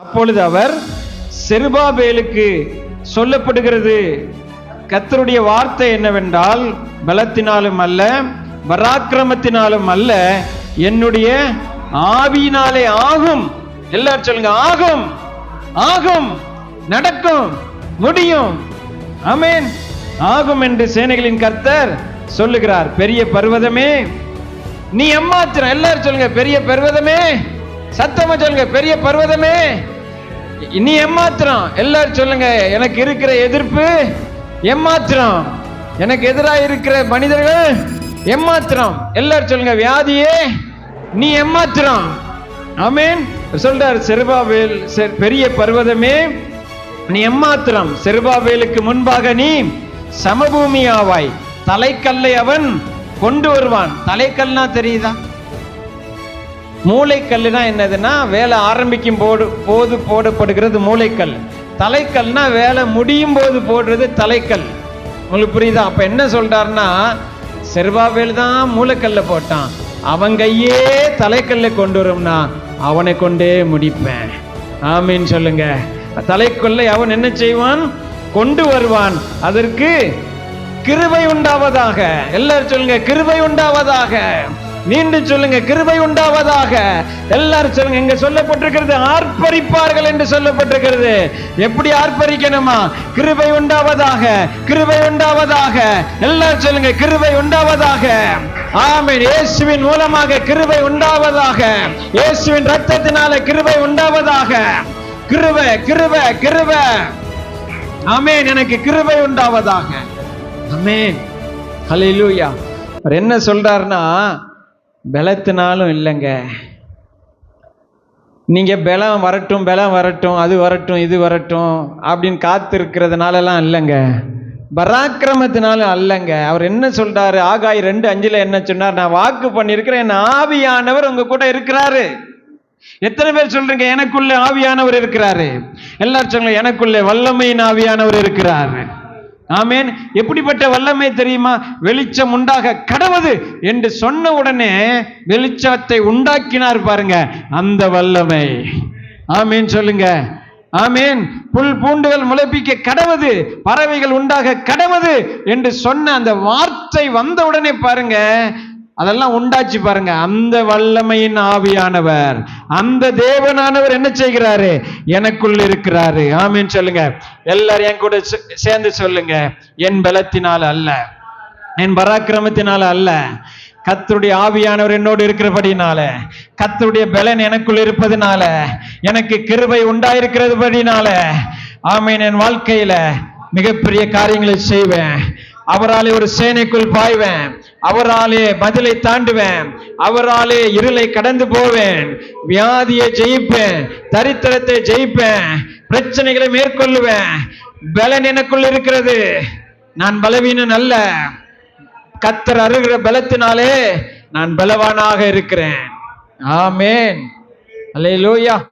அப்பொழுது அவர் செருபாபேலுக்கு சொல்லப்படுகிறது கத்தருடைய வார்த்தை என்னவென்றால் பலத்தினாலும் அல்ல பராக்கிரமத்தினாலும் அல்ல என்னுடைய ஆவியினாலே ஆகும். எல்லாரும் சொல்லுங்க ஆகும் ஆகும் நடக்கும் முடியும். ஆமென். ஆகும் என்று சேனைகளின் கர்த்தர் சொல்லுகிறார். பெரிய பர்வதமே நீ எம்மாத்திரம் எல்லாரும் சொல்லுங்க பெரிய பர்வதமே சத்தமா சொல்லுங்க பெரிய பர்வதமே. நீ எம்மாத்திரம் எல்லாரும் சொல்லுங்க எனக்கு இருக்கிற எதிர்ப்பு எம்மாத்திரம் எனக்கு எதிராக இருக்கிற மனிதர்கள் எம்மாத்திரம் எல்லாரும் சொல்லுங்க வியாதியே நீ எம்மாத்திரம் ஆமென். சொல்றார் செருபாவேல் செ- பெரிய பர்வதமே நீ எம்மாத்திரம் செருபாவேலுக்கு முன்பாக நீ சமபூமியாவாய். தலைக்கல்லை அவன் கொண்டு வருவான். தலைக்கல்னா தெரியுதா? மூளைக்கல்லுனா என்னதுன்னா வேலை ஆரம்பிக்கும் போது போது போடப்படுகிறது மூளைக்கல். தலைக்கல்னா வேலை முடியும் போது போடுறது தலைக்கல். உங்களுக்கு புரியுதா? அப்ப என்ன சொல்றாருன்னா செர்வாவேல் தான் மூளைக்கல்ல போட்டான். அவன் கையே தலைக்கல்ல கொண்டு வரும்னா அவனை கொண்டே முடிப்பேன். ஆமீன் சொல்லுங்க. தலைக்கல்லை அவன் என்ன செய்வான்? கொண்டு வருவான். அதற்கு கிருபை உண்டாவதாக. எல்லாரும் சொல்லுங்க கிருபை உண்டாவதாக. மீண்டும் சொல்லுங்க கிருபை உண்டாவதாக. எல்லாரும் சொல்லுங்க இங்க சொல்லப்பட்டிருக்கிறது ஆர்ப்பரிப்பார்கள் என்று சொல்லப்பட்டிருக்கிறது. எப்படி ஆர்ப்பரிக்கணுமா? கிருபை உண்டாவதாக கிருபை உண்டாவதாக. எல்லாரும் சொல்லுங்க கிருபை உண்டாவதாக. ஆமென். இயேசுவின் மூலமாக கிருபை உண்டாவதாக. இயேசுவின் ரத்தத்தினால கிருபை உண்டாவதாக. கிருபை கிருபை கிருபை. அமேன் எனக்கு கிருபை உண்டாவதாக. அமேன் அலையிலூயா அவர் என்ன சொல்றாருன்னா பலத்தினாலும் இல்லைங்க. நீங்கள் பலம் வரட்டும் பலம் வரட்டும் அது வரட்டும் இது வரட்டும் அப்படின்னு காத்திருக்கிறதுனாலலாம் இல்லைங்க. பராக்கிரமத்தினாலும் அல்லங்க. அவர் என்ன சொல்றாரு? ஆகாய் ரெண்டு அஞ்சுல என்ன சொன்னார்? நான் வாக்கு பண்ணியிருக்கிறேன். என் ஆவியானவர் உங்க கூட இருக்கிறாரு. எத்தனை பேர் சொல்றீங்க? எனக்குள்ள ஆவியானவர் இருக்கிறாரு. எல்லாரும் சொல்லுங்க எனக்குள்ள வல்லமையின் ஆவியானவர் இருக்கிறாரு. ஆமேன். எப்படிப்பட்ட வல்லமை தெரியுமா? வெளிச்சம் உண்டாக கடவுது என்று சொன்ன உடனே வெளிச்சத்தை உண்டாக்கினார் பாருங்க அந்த வல்லமை. ஆமீன் சொல்லுங்க. ஆமீன். புல் பூண்டுகள் முளைப்பிக்க கடவுது பறவைகள் உண்டாக கடவுது என்று சொன்ன அந்த வார்த்தை வந்த உடனே பாருங்க அதெல்லாம் உண்டாச்சு பாருங்க. அந்த வல்லமையின் ஆவியானவர் அந்த தேவனானவர் என்ன செய்கிறாரு? எனக்குள் இருக்கிறாரு. ஆமின்னு சொல்லுங்க. எல்லாரும் என் கூட சே- சேர்ந்து சொல்லுங்க. என் பலத்தினால் அல்ல. என் பராக்கிரமத்தினால அல்ல. கத்தருடைய ஆவியானவர் என்னோடு இருக்கிறபடினால கத்தருடைய பலன் எனக்குள் இருப்பதினால எனக்கு கிருபை உண்டாயிருக்கிறதுபடினால ஆமீன். என் வாழ்க்கையில மிகப்பெரிய காரியங்களை செய்வேன். அவராலே ஒரு சேனைக்குள் பாய்வேன். அவராலே பதிலை தாண்டுவேன். அவராலே இருளை கடந்து போவேன். வியாதியை ஜெயிப்பேன். தரித்திரத்தை ஜெயிப்பேன். பிரச்சனைகளை மேற்கொள்ளுவேன். பலன் எனக்குள் இருக்கிறது. நான் பலவீனன் அல்ல. கத்தர் அருகிற பலத்தினாலே நான் பலவானாக இருக்கிறேன். ஆமேன். அல்லேலூயா.